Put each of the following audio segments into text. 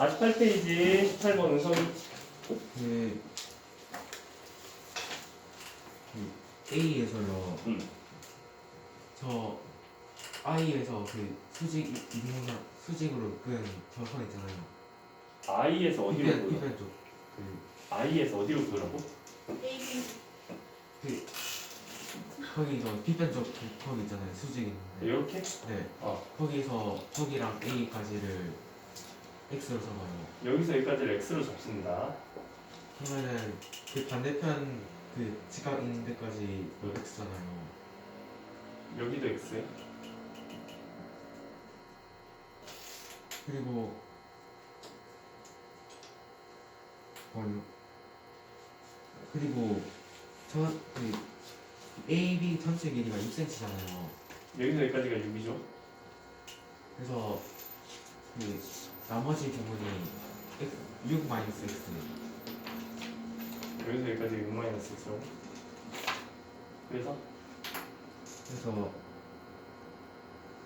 48페이지 18번 은성이 그, 그 A에서요. 음. 저 I에서 그 수직 이동사 수직으로 끈 저선 있잖아요. I에서 어디로 휘변 보여? 휘변 쪽. 그, I에서 어디로 보라고? 그 거기 저 휘변 쪽그 거기 있잖아요. 수직 있는데. 이렇게? 네. 어. 거기서 거기랑 A까지를 X로 써봐요. 여기서 여기까지를 X로 잡습니다. 그러면은 그 반대편 그 지각 있는 데까지 X잖아요. 여기도 X. 그리고 뭘로? 그리고 저그 AB 전체 길이가 6cm잖아요. 여기서 여기까지가 6이죠. 그래서 그 나머지 부분이 X, 6 마이너스 X. 여기서 여기까지 6 마이너스 X라고. 그래서 그래서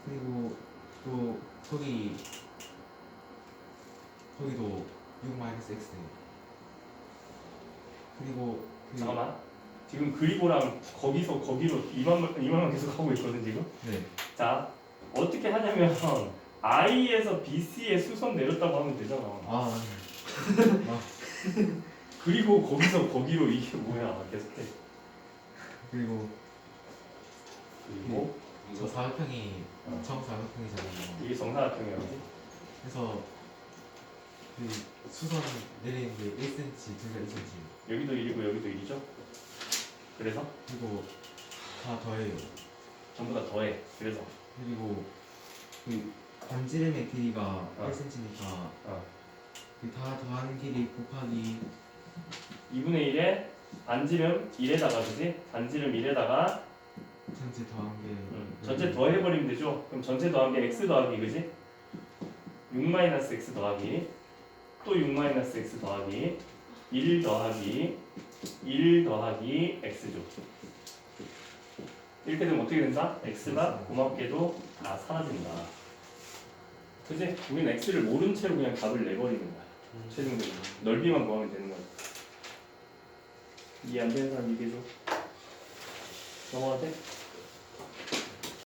그리고 또 거기 거기도 6 마이너스 X. 그리고 그 잠깐만. 지금 그리고랑 거기서 거기로 이만만 이만만 계속 하고 있거든 지금. 네. 자 어떻게 하냐면 I에서 BC에 수선 내렸다고 하면 되잖아. 아 그리고 거기서 거기로 이게 뭐야 계속해. 그리고 그리고 저 사각형이 어. 정사각형이잖아요. 이게 정사각형이야, 그지? 그래서 그 수선 내리는 게 1cm, 둘다 1cm. 여기도 1이고 여기도 1이죠? 그래서 그리고 다 더해요. 전부 다 더해. 그래서 그리고 그 반지름의 길이가 어. 1cm니까 어. 그다 더한 길이 곱하기 2분의 1에 반지름 1에다가 그지? 반지름 1에다가 전체 더한 게 음, 전체 더해버리면 되죠? 그럼 전체 더한 게 x 더하기 그지? 6 마이너스 x 더하기 또6 마이너스 x 더하기 1 더하기 1 더하기 x죠. 이렇게 되면 어떻게 된다? x가 고맙게도 다 사라진다. 그지? 우리는 x를 모른 채로 그냥 답을 내버리는 거야. 최종적으로 넓이만 구하면 되는 거야. 이해 안 되는 사람 얘기해줘. 넘어가도 돼?